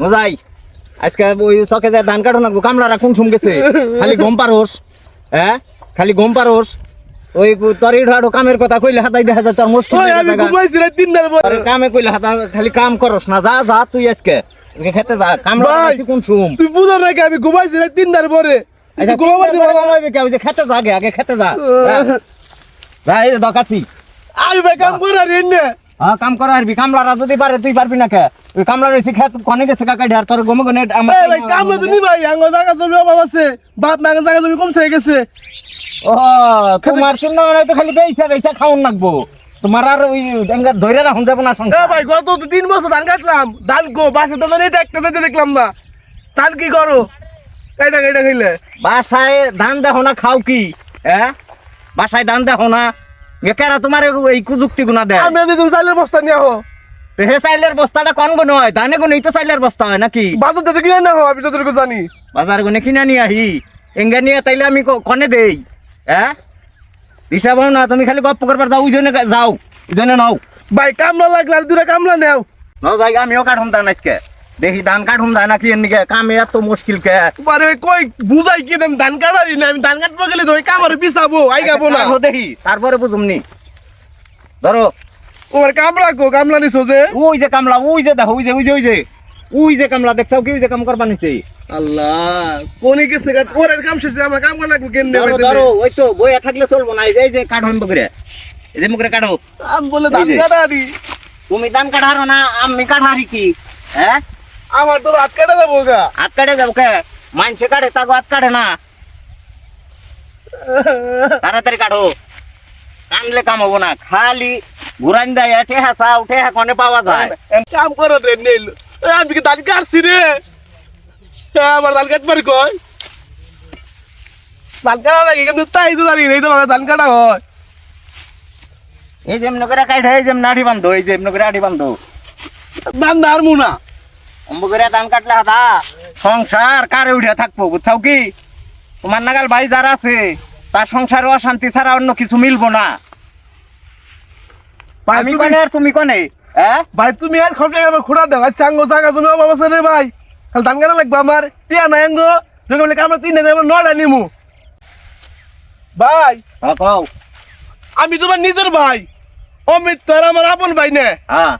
মজাই। আজকে ওই চকে যায় ধান কাটো নাকবো কামলারা কোন সুম গেছে? খালি গম পারোস হ্যাঁ খালি গম পারোস। ওই তরি ঢাড়ো কামের কথা কইলে হাতাই দেখা যায় তোর মুশকিল ওই আমি ঘুমাইছি রাত তিনটার পরে কামে কইলে হাতা খালি কাম করস না যা যা তুই আজকে। খেতে যা কামলা কোন সুম তুই বুঝো না কি আমি ঘুমাইছি রাত পরে আচ্ছা তুই ঘুমাবার দিবি না। ঘুমাইবি কে? খেতে যা আগে আগে খেতে যা। যা। এই দকাছি আমি ভাই কাম করে আর এনে। হ্যাঁ কাম করা হারবি কামলারা যদি পারে তুই পারবি না কে? ওই কামলা রয়েছে খেত কনে গেছে কাকা ঢার তোর গমে গনে আমার ভাই কাম তো নি ভাই আঙ্গ জায়গা জমি অভাব আছে। বাপ মা জায়গা জমি কমছে গেছে। ও তোমার চিন্তা মানে তো খালি বেইছা বেইছা খাওন লাগবো। তোমার আর ওই ডেঙ্গার ধরে রাখুন যাব না সংসার। ভাই গত তিন বছর ধান কাটলাম। ধান গো বাসা তো এই একটা যেতে দেখলাম না। ধান কি করো? এইটা এইটা খাইলে। বাসায় ধান দেখো না খাও কি? হ্যাঁ? বাসায় ধান দেখো না? কেরা তোমার এই কুযুক্তি গুণা দেয়? আমি যদি তুমি চাইলের বস্তা নিয়ে তো হে চাইলের বস্তাটা কন গুণ হয়? ধানে গুণেই তো চাইলের বস্তা হয় নাকি? বাজার থেকে কিনে না আমি যতটুকু জানি। বাজার গুনে কিনে নিয়ে আহি। এঙ্গা নিয়ে তাইলে আমি কনে দেই? হ্যাঁ পাও না তুমি খালি গপ্প করবার যাও ওই জন্য যাও ওই জন্য নাও। ভাই কামলা লাগলে দুটা কামলা নেও। নাও যাই আমিও কাঠুম ধান আজকে। দেখি ধান কাঠুম ধান নাকি এর নিকে কামে এত মুশকিল কে? পারে কই বুঝাই কি দেন ধান কাটারি না আমি ধান কাটবো গেলে তো কামারে পিছাবো আই গাবো না। দেখি তারপরে বুঝুমনি ধরো। ওর কামলা কো কামলা নিছো যে। ওই যে কামলা ওই যে দেখো ওই যে ওই যে ওই যে। ওই যে কামলা দেখছাও কি ওই যে কাম করবা নিছে আল্লাহ কোনি গেছে গা? ওর কাম শেষে আমার কাম লাগবে কেন ধরো ধরো ওই তো বইয়া থাকলে চলবো না এই যে এই যে কাঠো বকরে। এই যে মুখরে কাঠো আমি বলে ধান। কাটারি তুমি ধান কাঠারো না আমি কাঠারি কি? হ্যাঁ? আমার তো হাত কাটা যাব গা। হাত কাটে যাব কে? মানছে কাটে তাকে হাত কাটে না। তাড়াতাড়ি কাটো। কানলে কাম হব না খালি ঘুরান দেয় এঠে হাসা উঠে কনে পাওয়া যায়। কাম করো রে নেল। আমি কি ধান কাটছি রে? আমার ধান কাটবার কয় ধান কাটা লাগে কিন্তু তাই তো জানি এই তো ধান কাটা হয়। এই যে এমনি করে কাটে এই যে এমনি আড়ি বান্ধো এই যে এমনি করে আড়ি বান্ধো। ধান ধার মুনা অম্ব ধান কাটলে হাতা সংসার কারে উঠে থাকব বুঝছাও কি? তোমার নাগাল ভাই যারা আছে তার সংসারে অশান্তি ছাড়া অন্য কিছু মিলবো না। ভাই আমি কনে আর তুমি কনে? হ্যাঁ ভাই তুমি আর খরচা আমার খোড়া দাও। আচ্ছা আঙ্গো জায়গা তুমি অভাব রে ভাই। খালি ধান কাটা লাগবে আমার? টিয়া নাই আঙ্গো। যখন বলে আমরা তিন আমার নয়টা নিমু। ভাই হ্যাঁ কও। আমি তোমার নিজের ভাই। অমিত তোর আমার আপন ভাই না। হ্যাঁ।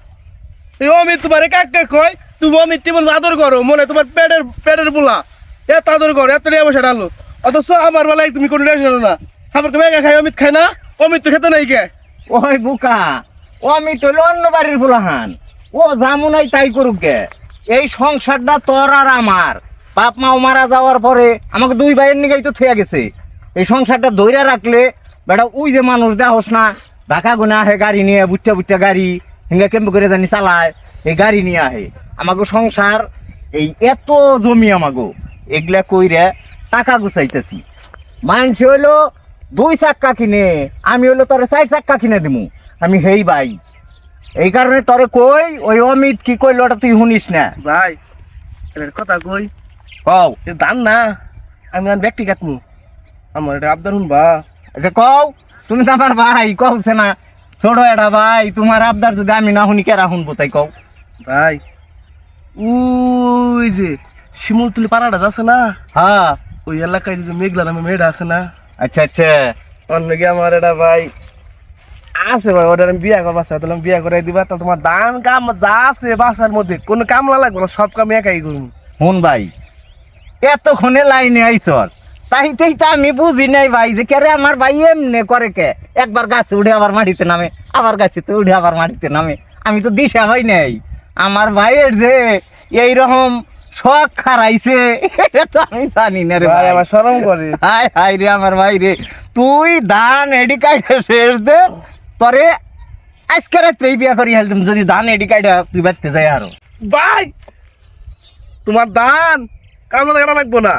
এই অমিত তোমার কাকে কয়? তুমি অমিত টিমন আদর করো, মনে তোমার পেটের পেটের পোলা এত আদর করো, এত নিয়ে বসে ডালো অথচ আমার বেলায় তুমি কোনো রেশন না। খাবার মেঘা খাই অমিত খায় না, অমিত তো খেতে নাই কে ওই বুকা ও আমি তো হলো অন্য বাড়ির ফুলাহান ও জামুনাই তাই করুক গে। এই সংসারটা তোর আর আমার। বাপ মাও মারা যাওয়ার পরে আমাকে দুই ভাইয়ের নিগাই তো থুয়া গেছে। এই সংসারটা ধইরা রাখলে, বেটা, ওই যে মানুষ দেখোস না, ঢাকা গুনে আহে গাড়ি নিয়ে বুট্টা বুট্টা গাড়ি হিঙ্গা কেম্প করে জানি চালায় এই গাড়ি নিয়ে আহে। আমাকে সংসার এই এত জমি আমাগো এগুলা কইরে টাকা গুছাইতেছি। মানুষ হইল দুই চাক্কা কিনে আমি হইল তোরে চার চাক্কা কিনে দিমু। আমি হেই ভাই এই কারণে তোরে কই ওই অমিত কি কইলো ওটা তুই শুনিস না? ভাই কথা কই? কও। ধান না আমি আর ব্যক্তি কাটমু। আমার এটা আবদার শুনবা। আচ্ছা কও তুমি তো আমার ভাই কওছে না ছোট এটা ভাই তোমার আবদার যদি আমি না শুনি কেরা শুনব তাই কও? ভাই ওই যে শিমুলতুলি পাড়াটা আছে না? হ্যাঁ। ওই এলাকায় যে মেঘলা নামে মেয়েটা আছে না? আচ্ছা আচ্ছা। অন্য কি আমার এটা ভাই আছে ভাই ওটা আমি বিয়া করবা তাহলে আমি বিয়া করে দিবা তাহলে তোমার দান কাম যা আছে বাসার মধ্যে কোনো কামলা লাগবে না সব কাম একাই করুন শুন ভাই এতক্ষণে লাইনে আইসর তাইতেই তো আমি বুঝি নাই ভাই যে কেরে আমার ভাই এমনে করে কে? একবার গাছে উঠে আবার মাটিতে নামে আবার গাছে তো উঠে আবার মাটিতে নামে। আমি তো দিশা ভাই নাই। আমার ভাইয়ের যে এইরকম শখ খারাইছে এটা তো আমি জানি না রে ভাই আমার সরম করে। হাই হাই রে আমার ভাই রে। তুই ধান এডি কাইটা শেষ দে পরে আজকে রাত্রেই বিয়া করি হেলতাম যদি ধান এডি কাইটা তুই বাড়তে যাই আরও। ভাই তোমার দান কামলা কাটা লাগবো না।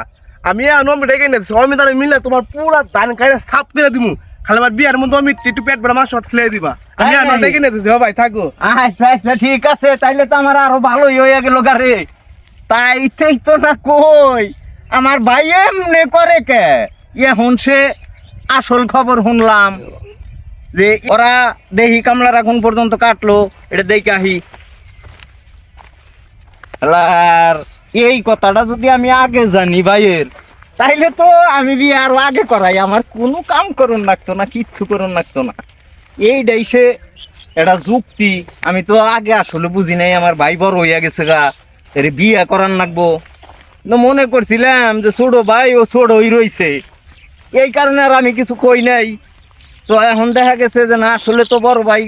আমি আর নমি ডেকে নিয়েছি আমি তারা মিলে তোমার পুরা ধান খাইলে সাফ করে দিমু। খালি আমার বিয়ার মধ্যে আমি একটু পেট ভরে মাছ খেলে দিবা। আমি আয়। ডেকে নিয়েছি হ ভাই থাকো। আচ্ছা আচ্ছা ঠিক আছে তাইলে তো আমার আরও ভালোই হয়ে গেল গারে তাইতেই তো না কই আমার ভাই এমনি করে কে? ইয়ে শুনছে আসল খবর শুনলাম যে ওরা দেহি কামলার এখন পর্যন্ত কাটলো এটা দেখে আহি। আর এই কথাটা যদি আমি আগে জানি ভাইয়ের, তাইলে তো আমি বিয়ে আরও আগে করাই। আমার কোনো কাম করুন লাগতো না, কিচ্ছু করুন লাগতো না। এইটাই সে এটা যুক্তি। আমি তো আগে আসলে বুঝি নাই, আমার ভাই বড় হইয়া গেছে গা। এর বিয়ে করার লাগবো। মনে করছিলাম যে ছোট ভাই ও ছোট হই রইছে। এই কারণে আর আমি কিছু কই নাই। তো এখন দেখা গেছে যে না, আসলে তো বড় ভাই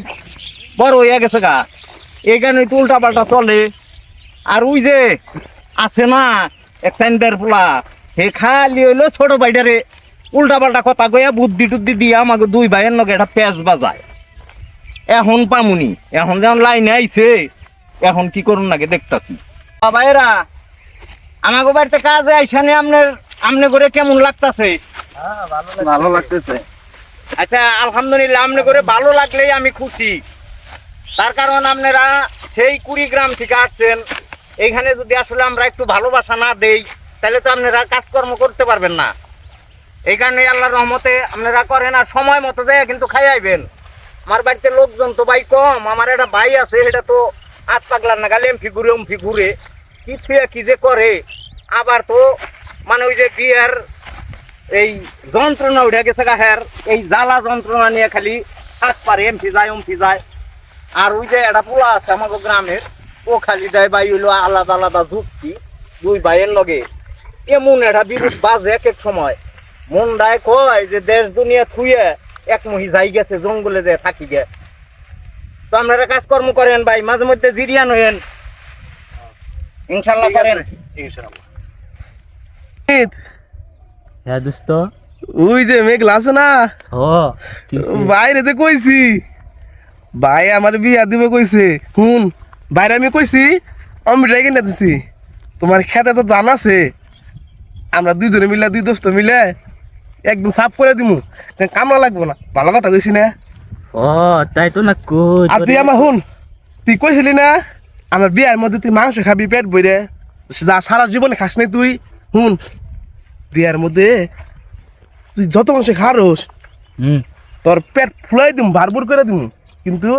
বড় হইয়া গেছে গা। এই কারণে তো উল্টা পাল্টা চলে। আর ওই যে আছে না? এক সাইন্ডার পোলা। হে খালি হইল ছোট ভাইটারে উল্টা পাল্টা কথা কইয়া বুদ্ধি টুদ্ধি দিয়ে আমাকে দুই ভাইয়ের লগে একটা পেঁচ বাজায়। এখন পামুনি এখন যেমন লাইনে আইছে এখন কি করুন নাকি দেখতাছি। ভাইরা আমাকে বাড়িতে কাজে আইসানে আপনার আমনে করে কেমন লাগতাছে? ভালো লাগতেছে। আচ্ছা আলহামদুলিল্লাহ আমনে করে ভালো লাগলেই আমি খুশি। তার কারণ আপনারা সেই কুড়ি গ্রাম থেকে আসছেন। এইখানে যদি আসলে আমরা একটু ভালোবাসা না দেই, তাহলে তো আপনারা কাজকর্ম করতে পারবেন না। এই কারণে আল্লাহর রহমতে আপনারা করেন আর সময় মতো যায় কিন্তু খাই আইবেন। আমার বাড়িতে লোকজন তো ভাই কম, আমার একটা ভাই আছে এটা তো আট পাগলার না গালে এমফি ঘুরে এমফি ঘুরে, কি থুয়া কি যে করে। আবার তো মানে ওই যে বিয়ার এই যন্ত্রণা উঠে গেছে গাহের এই জ্বালা যন্ত্রণা নিয়ে খালি হাত পারে এমপি যায় এমপি যায়। আর ওই যে একটা পোলা আছে আমাদের গ্রামের ও খালি দেয় ভাই হইল আলাদা আলাদা যুক্তি দুই ভাইয়ের লগে। এমন একটা বিরোধ বাজে এক এক সময়। মন ডায় কয় যে দেশ দুনিয়া থুয়ে এক মহি যাই গেছে জঙ্গলে যে থাকি গে। তো আপনারা কাজকর্ম করেন ভাই মাঝে মধ্যে জিরিয়ান হইেন ইনশাল্লাহ করেন। হ্যাঁ দোস্ত। ওই যে মেঘলা আছে না? বাইরে তো কইছি। ভাই আমার বিয়া দিবে কইছে। হুন। বাইরে আমি কইছি আমি রেগে না দিছি। তোমার খেতে তো জান আছে। আমরা দুইজনে মিলে দুই দোস্ত মিলে একদম সাফ করে দিমু। কামলা লাগবো না। ভালো কথা কইছি না। ও তাই তো না কই আর তুই আমার হুন তুই কইছিলি না আমার বিয়ার মধ্যে তুই মাংস খাবি পেট বইরে যা সারা জীবনে খাস নাই তুই। হুন বিয়ার মধ্যে তুই যত মাংস খারোস হুম। তোর পেট ফুলাই দিম ভারপুর করে দিম। কিন্তু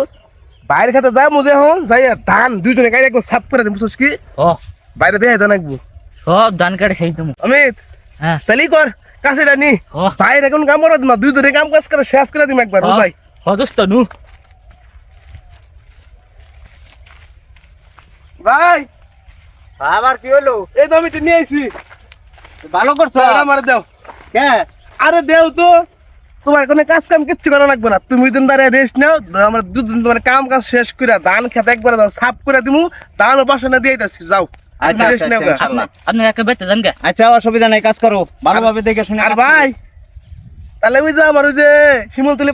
বাইরে খেতে যা মজা হন যাই ধান দুইজনে গাড়ি একদম সাফ করে বুঝছিস কি? ও। বাইরে দেখে ধান একবো সব ধান কাটে শেষ দেবো অমিত হ্যাঁ। তাহলে কর কাছেটা নি। বাইরে এখন কাম করে না দুইজনে কাম কাজ করে শেষ করে দিম একবার বুঝাই ও দোস্ত নু। ভাই। আবার কি হলো এই তো আমি তো নিয়ে আইছি। ভালো করছ? আমার দেও। কে? আরে দেও তো। তোমার কোনো কাজ কাম কিচ্ছু করা লাগবে না। তুমি দিন দাঁড়িয়ে রেস্ট নাও আমরা দুদিন তোমার কাম কাজ শেষ করে ধান খেতে একবার সাফ করে দিমু ধান বাসনে দিয়ে দিতেছি যাও। আচ্ছা, রেস্ট আচ্ছা। আচ্ছা, ইনশাল্লাহ। আপনি একা বেতে যান গে। আচ্ছা অসুবিধা নাই কাজ করো। ভালোভাবে দেখে শুনে আর ভাই তাহলে ওই যে আমার ওই যে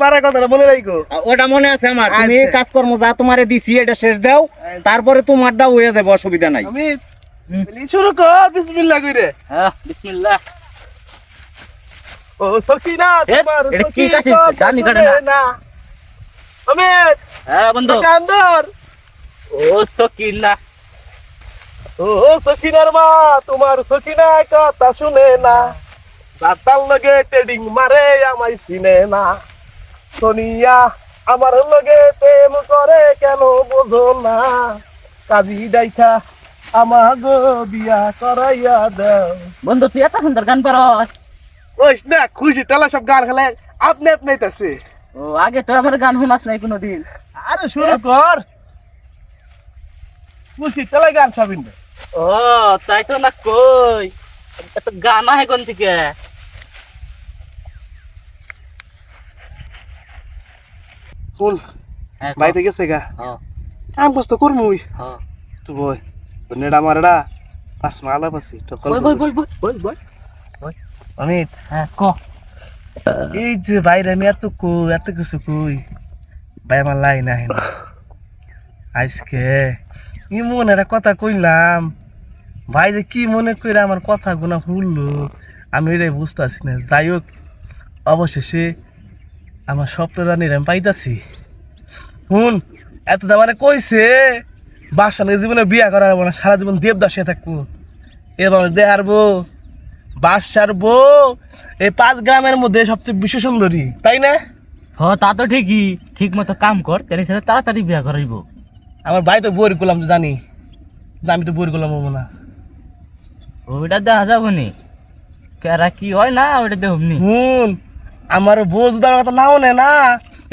পাড়ার কথাটা মনে রাখো ওটা মনে আছে আমার। তুমি। কাজকর্ম যা তোমারে দিছি এটা শেষ দাও। তারপরে তোমারটা হয়ে যাবে অসুবিধা নাই। শুরু কর বিসমিল্লাহ কইরে। হ্যাঁ বিসমিল্লাহ। ও সকিনা তোমার কি সকিনা জানি কাটে না। না। হ্যাঁ বন্ধু। কান্দর ও সকিনা ও সকিনার মা তোমার সকিনা কথা শুনে না। রাতাল লগে ট্রেডিং মারে আমায় চিনে না। সোনিয়া আমার লগে প্রেম করে কেন বোঝো না? কাজী ডাইখা আমাগো বিয়া করাইয়া দাও। বন্ধু তুই এত সুন্দর গান পারস। ওই না খুশি তালা সব গান খেলে আপনি আপনি তাছে ও আগে তো আমার গান শুনাস নাই কোনোদিন। আরে শুরু কর। খুশি তালা গান সবিন ও তাই তো না কই। এত গান আহে কোন থেকে? হ্যাঁ, বাইতে গেছে গা? হ্যাঁ, কাম কষ্ট করমুই হ্যাঁ। তো বই নেড়া মারডা পাঁচ মালা পাছি তো বই বই বই বই বই অমিত? হ্যাঁ ক? এই যে বাইরে আমি এত কই এত কিছু কই? ভাই আমার লাই না। হেন আজকে ইমন একটা কথা কইলাম। ভাই যে কি মনে কইরা আমার কথা গুনা শুনলো আমি এটাই বুঝতেছি না। যাই হোক অবশেষে আমার স্বপ্ন রানীর আমি পাইতাছি। শুন এত মানে কইছে বাসানের জীবনে বিয়া করার না সারা জীবন দেবদাস হয়ে থাকব। এবার দেহারবো বাসার বউ এই পাঁচ গ্রামের মধ্যে সবচেয়ে বিশ্ব সুন্দরী তাই না? হ তা তো ঠিকই। ঠিক মতো কাম কর তাহলে সেটা তাড়াতাড়ি বিয়া করাইব। আমার ভাই তো বই করলাম তো জানি। আমি তো বই করলাম হব না। ওইটা দেখা যাব নি। কেরা কি হয় না ওইটা দেখবনি হুন আমার বোঝ দেওয়ার কথা নাও নে না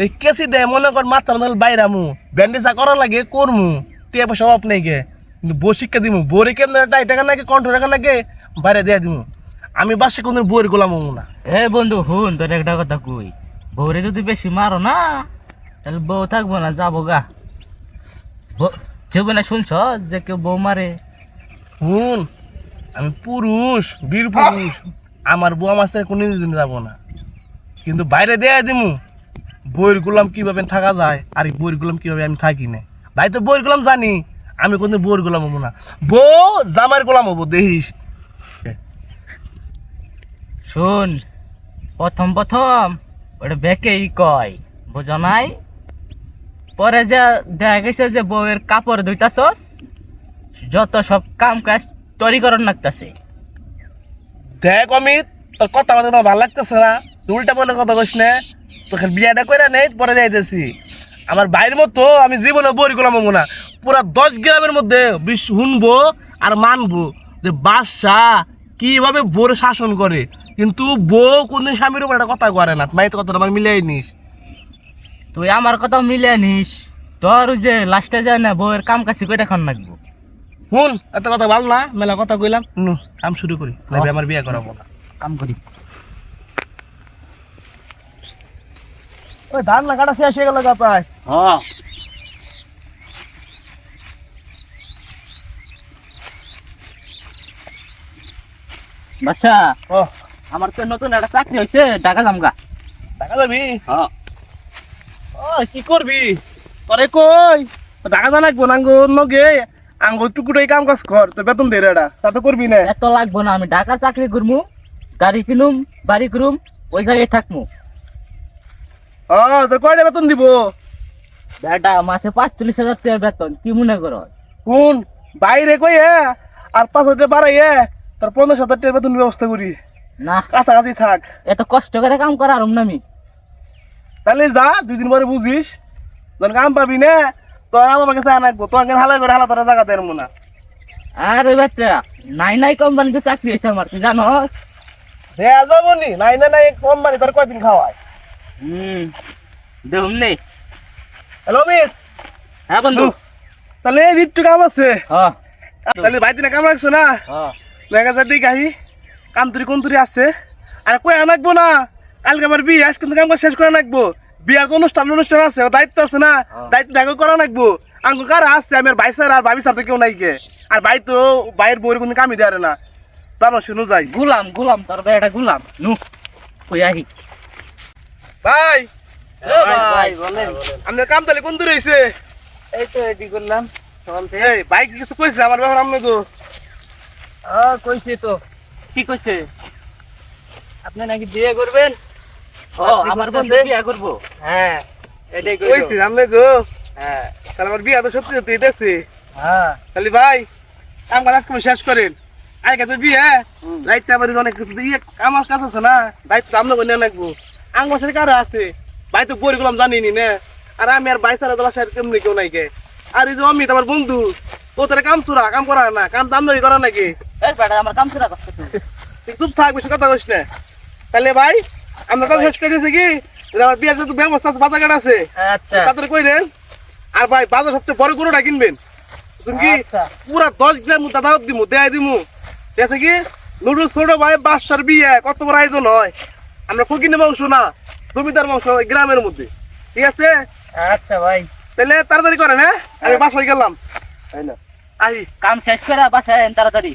এই কেসি দে মনে কর মাথা মাথা বাইরামু ব্যান্ডেজা করা লাগে করমু। টিয়া পয়সা অপ নেই গে। কিন্তু বউ শিক্ষা দিমু। বউরে কেমন টাই টাকা নাকি কণ্ঠ টাকা নাকি বাইরে দিয়ে দিমু। আমি বাসে কোনদিন বইয়ের গোলাম হব না। এ বন্ধু হুন তোর একটা কথা কই। বউরে যদি বেশি মারো না তাহলে বউ থাকব না যাব গা। জীবনে শুনছ যে কেউ বউ মারে? হুন আমি পুরুষ বীর পুরুষ। আমার বউ আমার সাথে কোনো দিন যাব না। কিন্তু বাইরে দেয়া দিমু বইয়ের গোলাম কীভাবে থাকা যায় আর বইয়ের গোলাম কীভাবে আমি থাকি না। ভাই তো বইয়ের গোলাম জানি আমি কোনদিন বইয়ের গোলাম হব না। বউ জামার গোলাম হব দেখিস। শুন, প্রথম প্রথম ওটা বেকেই কয়, বুঝো নাই? পরে যে দেখা গেছে যে বউয়ের কাপড় ধুইতাছস, যত সব কাম কাজ তৈরি করার লাগতাছে দেখ অমিত, তোর কথা বলতে তোমার ভালো লাগতেছে না। তুই উল্টা বলে কথা কইস না তোকে বিয়াটা করে নেই পরে যাইতেছি। আমার বাইরের মতো আমি জীবনে গোলাম হব না। পুরা দশ গ্রামের মধ্যে বিশ শুনব আর মানবো যে বাদশাহ কীভাবে বোর শাসন করে? কিন্তু বউ কোনদিন স্বামীর উপর একটা কথা করে না তো কথাটা আমার মিলাই নিস। তুই আমার কথা মিলে নিস। তোর ওই যে লাস্টে যায় না বউয়ের কাম কাছি করে খান লাগবো। শুন এত কথা ভালো না মেলা কথা কইলাম। নু কাম শুরু করি নাইবে আমার বিয়ে করাবো না। কাম করি। ওই ধান লাগাটা শেষ হয়ে গেল গা প্রায়। হ্যাঁ বাচ্চা আমার তো নতুন একটা চাকরি হয়েছে টাকা জামগা দেখা যাবি? ও কি করবি? তোরে কই? টাকা জানা লাগবো না আঙ্গো নগে আঙ্গো টুকুটাই কাম কাজ কর তোর বেতন দে রে এটা তা তো করবি না। এত লাগবো না আমি ঢাকা চাকরি করব গাড়ি কিনুম বাড়ি করুম ওই জায়গায় থাকব ও তোর কয়টা বেতন দিব? বেটা মাসে পাঁচচল্লিশ হাজার টাকা বেতন কি মনে করো? শুন বাইরে কই আর পাঁচ হাজার বাড়াই হে তোর পঞ্চাশ হাজার টাকার বেতন ব্যবস্থা করি। না। কাছাকাছি থাক। এত কষ্ট করে কাম করা আরম না আমি তাহলে যা দুই দিন পরে বুঝিস। যখন কাম পাবি না তোর আমার কাছে আনাকবো তোর আগে হালা করে হালা তোরা জায়গা দেয় না। আর ওই বাচ্চা নাই নাই কোম্পানিতে চাকরি হয়েছে আমার তুই জানো? দেয়া যাব নি? নাই না নাই কোম্পানি তোর কয়দিন খাওয়ায়? হুম দেখুন নেই হ্যালো মিস? হ্যাঁ বন্ধু। তাহলে একটু কাম আছে। হ্যাঁ তাহলে ভাই দিনে কাম রাখছো না? হ্যাঁ দেখা যায় দিক আহি। কাম তুরি কোন তুরি আছে। আর কই আনাকবো না। কালকে আমার বিয়ে আজ কিন্তু কাম কাজ শেষ করে নাকবো। বিয়ার তো অনুষ্ঠান অনুষ্ঠান আছে দায়িত্ব আছে না। দায়িত্ব দেখা করা নাকবো। আঙ্গু কার আছে? আমি আর ভাই স্যার আর ভাবি স্যার তো কেউ নাই কে। আর ভাই তো ভাইয়ের বউয়ের কোনো কামই দেয় না। জানো শুনু যাই। গুলাম গুলাম তোর বেটা গুলাম। নু কই আহি? ভাই। ভাই বলেন। আপনার কাম তাহলে কোন দূরে হয়েছে এই তো এডি করলাম সকাল থেকে ভাই কিছু কইছে? আমার ব্যাপার আমি হ্যাঁ কইছে তো। কি কইছে? আপনি নাকি বিয়ে করবেন? ও আমার বন্ধু বিয়ে করব। হ্যাঁ এটাই কইছে আমি গো। হ্যাঁ। তাহলে আমার বিয়ে তো সত্যি সত্যি দেখছি। হ্যাঁ। তাহলে ভাই কাম কাজ আজকে শেষ করেন। আগে তো বিয়ে দায়িত্ব আবার অনেক কিছু ইয়ে আমার কাজ আছে না দায়িত্ব করে নেওয়া লাগবো আমার সাথে কারও আছে? ভাই তো বই গুলাম জানি নি। না আর আমি আর ভাই ছাড়া তো বাসায় কেমনি কেউ নাই কে আর এই যে অমিত আমার বন্ধু ও তোরা কাম চুরা কাম করা না কাম দাম দরি করা নাকি? এই আমার কাম সেরা করছে তুই তুই চুপ থাক বেশি কথা কইস না। তাহলে ভাই আমরা কাজ শেষ করে দিয়েছি কি? আমার বিয়ের যত ব্যবস্থা আছে বাজার আছে আচ্ছা। কই আর ভাই বাজার সবচেয়ে বড় গরুটা কিনবেন। কি? আচ্ছা। পুরা দশ গ্রাম দাদা দিমু দেয় দিমু। ঠিক আছে কি? নুডলস ছোট ভাই বাসার বিয়ে কত বড় আয়োজন হয়। আমরা ফকিনে মাংস না জমিদার ওই গ্রামের মধ্যে। ঠিক আছে? আচ্ছা ভাই। তাহলে তাড়াতাড়ি করেন হ্যাঁ? আমি বাসায় গেলাম। হ্যালো আহি কাম শেষ করে বাসায় তাড়াতাড়ি।